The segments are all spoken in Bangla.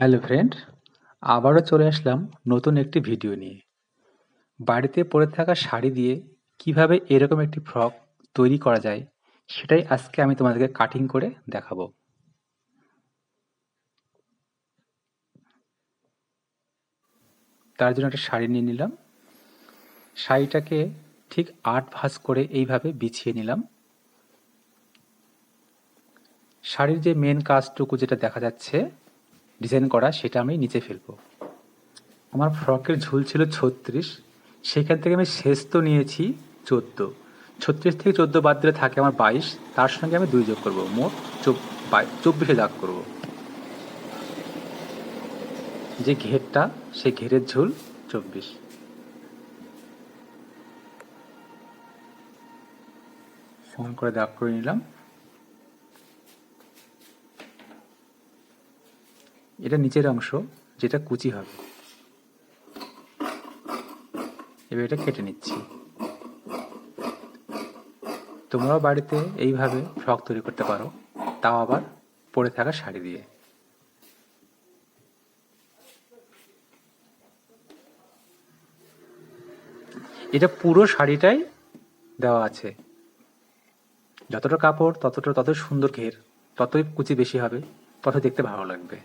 হ্যালো ফ্রেন্ড, আবারও চলে আসলাম নতুন একটি ভিডিও নিয়ে। বাড়িতে পরে থাকা শাড়ি দিয়ে কীভাবে এরকম একটি ফ্রক তৈরি করা যায়, সেটাই আজকে আমি তোমাদেরকে কাটিং করে দেখাবো। তার জন্য একটা শাড়ি নিয়ে নিলাম। শাড়িটাকে ঠিক আট ভাঁজ করে এইভাবে বিছিয়ে নিলাম। শাড়ির যে মেন কাজটুকু যেটা দেখা যাচ্ছে ডিজাইন করা, সেটা আমি নিচে ফেলব। আমার ফ্রকের ঝুল ছিল ছত্রিশ, সেখান থেকে আমি শেষ তো নিয়েছি চোদ্দ। ছত্রিশ থেকে চোদ্দ বাদ দিলে থাকে আমার বাইশ, তার সঙ্গে আমি দুই যোগ করব, মোট চব্বিশে দাগ করব। যে ঘেরটা, সেই ঘেরের ঝুল চব্বিশ। সমান করে দাগ করে নিলাম। এটা নিচের অংশ যেটা কুচি হবে। এবার এটা কেটে নিচ্ছি। তোমরাও বাড়িতে এইভাবে ফ্রক তৈরি করতে পারো, তাও আবার পরে থাকা শাড়ি দিয়ে। এটা পুরো শাড়িটাই দেওয়া আছে। যতটা কাপড়, ততটা তত সুন্দর ঘের, ততই কুচি বেশি হবে তত দেখতে ভালো লাগবে।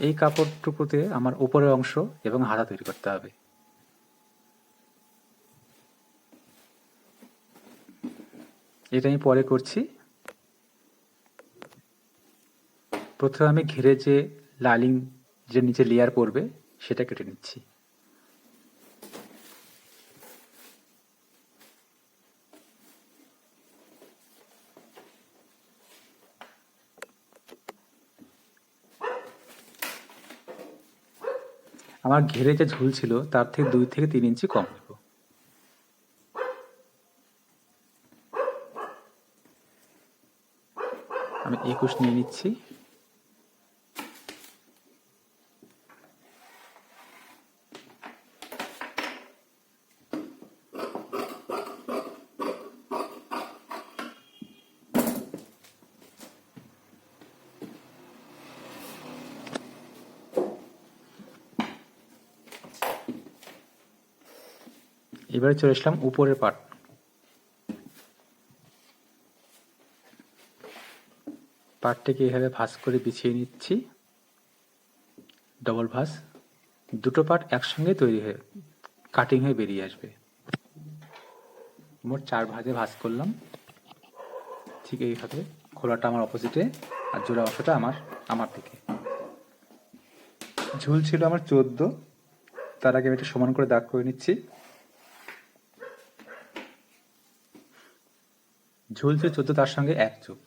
এই কাপড়টুকুতে আমার উপরের অংশ এবং হাতা তৈরি করতে হবে। এটা আমি পরে করছি। প্রথমে আমি ঘিরে যে লালিং যে নিচে লেয়ার পড়বে সেটা কেটে নিচ্ছি। আমার ঘেরে যে ঝুল ছিল, তার থেকে দুই থেকে তিন ইঞ্চি কম নেব। আমি একুশ নিয়ে নিচ্ছি। এবারে চলে আসলাম উপরের পার্ট পার্টটিকে এভাবে ভাঁজ করে বিছিয়ে নিচ্ছি। ডবল ভাঁজ। দুটো পার্ট একসঙ্গে তৈরি হয়ে কাটিং হয়ে বেরিয়ে আসবে। মোট চার ভাঁজে ভাঁজ করলাম। ঠিক এইভাবে খোলাটা আমার অপোজিটে আর জোড়া অংশটা আমার আমার দিকে। ঝুল ছিল আমার চোদ্দ। তার আগে আমি এটা সমান করে দাগ করে নিচ্ছি। ঝুলছে চোদ্দ, তার সঙ্গে এক যোগ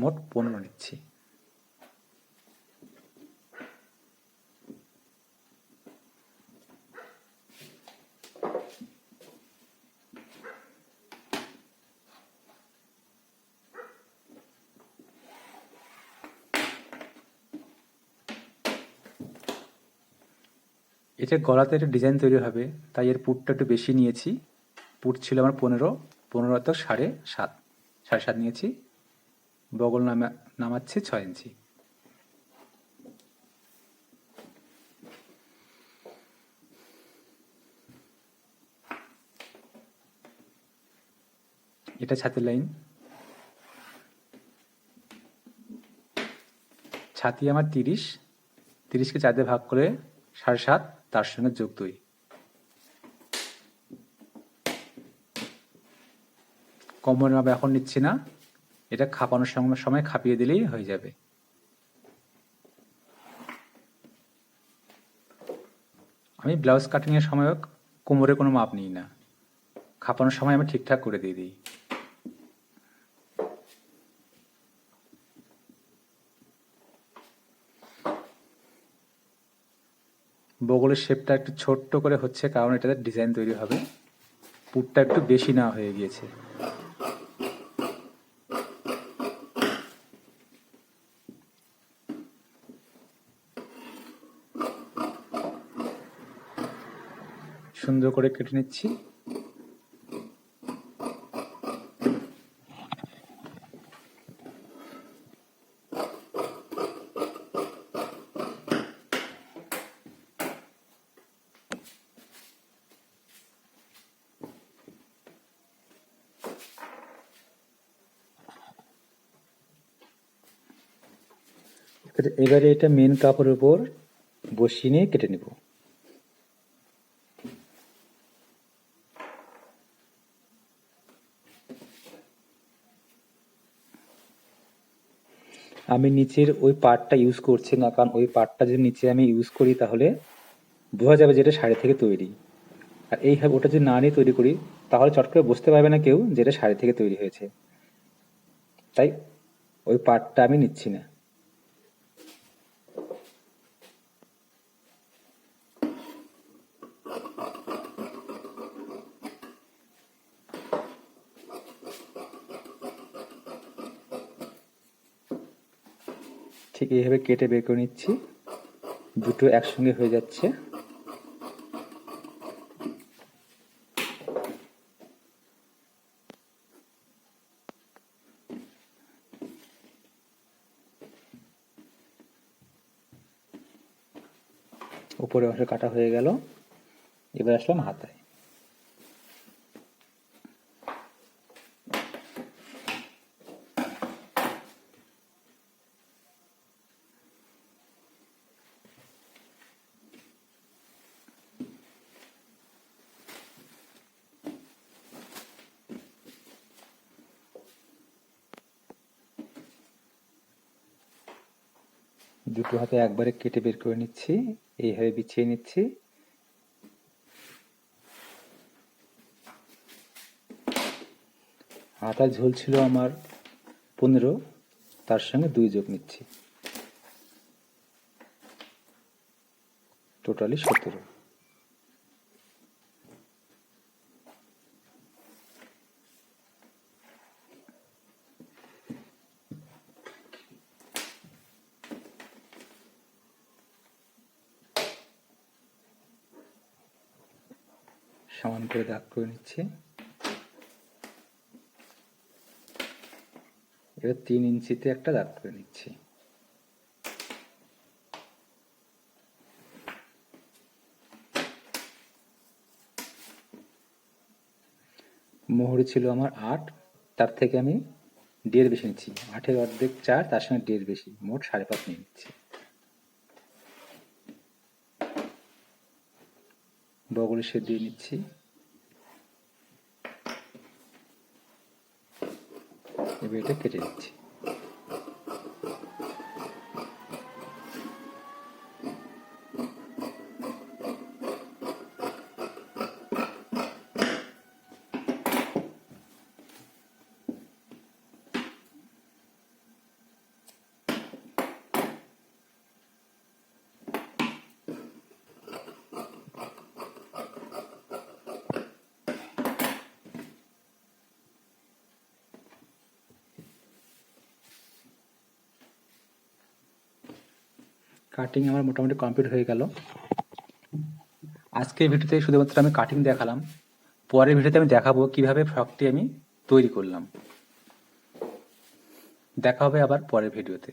মোট পনেরো নিচ্ছি। এটা গলাতে একটা ডিজাইন তৈরি হবে, তাই এর পুটটা একটু বেশি নিয়েছি। পুট ছিল আমার পনেরো পনেরো তো সাড়ে সাত। সাড়ে সাত নিয়েছি। বগল নামা, নামাচ্ছি ছয় ইঞ্চি। এটা ছাতির লাইন। ছাতি আমার তিরিশ। তিরিশকে চারটে ভাগ করে সাড়ে সাত, তার সঙ্গে যোগ দুই। কম্বল মাপ এখন নিচ্ছি না। এটা খাপানোর সময় সময় খাপিয়ে দিলেই হয়ে যাবে। আমি ব্লাউজ কাটিংয়ের সময় কোমরে কোনো মাপ নিই না। খাপানোর সময় আমি ঠিকঠাক করে দিয়ে দিই। বগলের শেপটা একটু ছোট্ট করে হচ্ছে, কারণ এটাতে ডিজাইন তৈরি হবে। পুটটা একটু বেশি না হয়ে গিয়েছে। সুন্দর করে কেটে নিচ্ছি। এবারে এটা মেন কাপড়ের উপর বসিয়ে নিয়ে কেটে নেব। আমি নিচের ওই পার্টটা ইউজ করছি না, কারণ ওই পার্টটা যদি নিচে আমি ইউজ করি তাহলে বোঝা যাবে যেটা শাড়ি থেকে তৈরি। আর এইভাবে ওটা যদি না নিয়ে তৈরি করি, তাহলে চট করে বুঝতে পারবে না কেউ যেটা শাড়ি থেকে তৈরি হয়েছে। তাই ওই পার্টটা আমি নিচ্ছি না। ঠিক এইভাবে কেটে বের করে নিচ্ছি। দুটো একসঙ্গে হয়ে যাচ্ছে। উপরে অংশ কাটা হয়ে গেল। এবার আসলাম হাতায়। দুটো হাতে একবারে কেটে বের করে নিচ্ছি। এইভাবে বিছিয়ে নিচ্ছি। আটা ঝোল ছিল আমার পনেরো, তার সঙ্গে দুই যোগ নিচ্ছি। টোটালি সতেরো। সমান করে দাগ করে নিচ্ছি। এবার তিন ইঞ্চিতে একটা দাগ করে নিচ্ছি। মোহরি ছিল আমার আট, তার থেকে আমি দেড় বেশি নিচ্ছি। আটের অর্ধেক চার, তার সঙ্গে দেড় বেশি, মোট সাড়ে পাঁচ নিয়ে নিচ্ছি। বগলে সে দিয়ে নিচ্ছি। এবার এটা কেটে নিচ্ছি। কাটিং আমার মোটামুটি কমপ্লিট হয়ে গেল। আজকের ভিডিওতে শুধুমাত্র আমি কাটিং দেখালাম। পরের ভিডিওতে আমি দেখাবো কীভাবে ফ্রকটি আমি তৈরি করলাম। দেখা হবে আবার পরের ভিডিওতে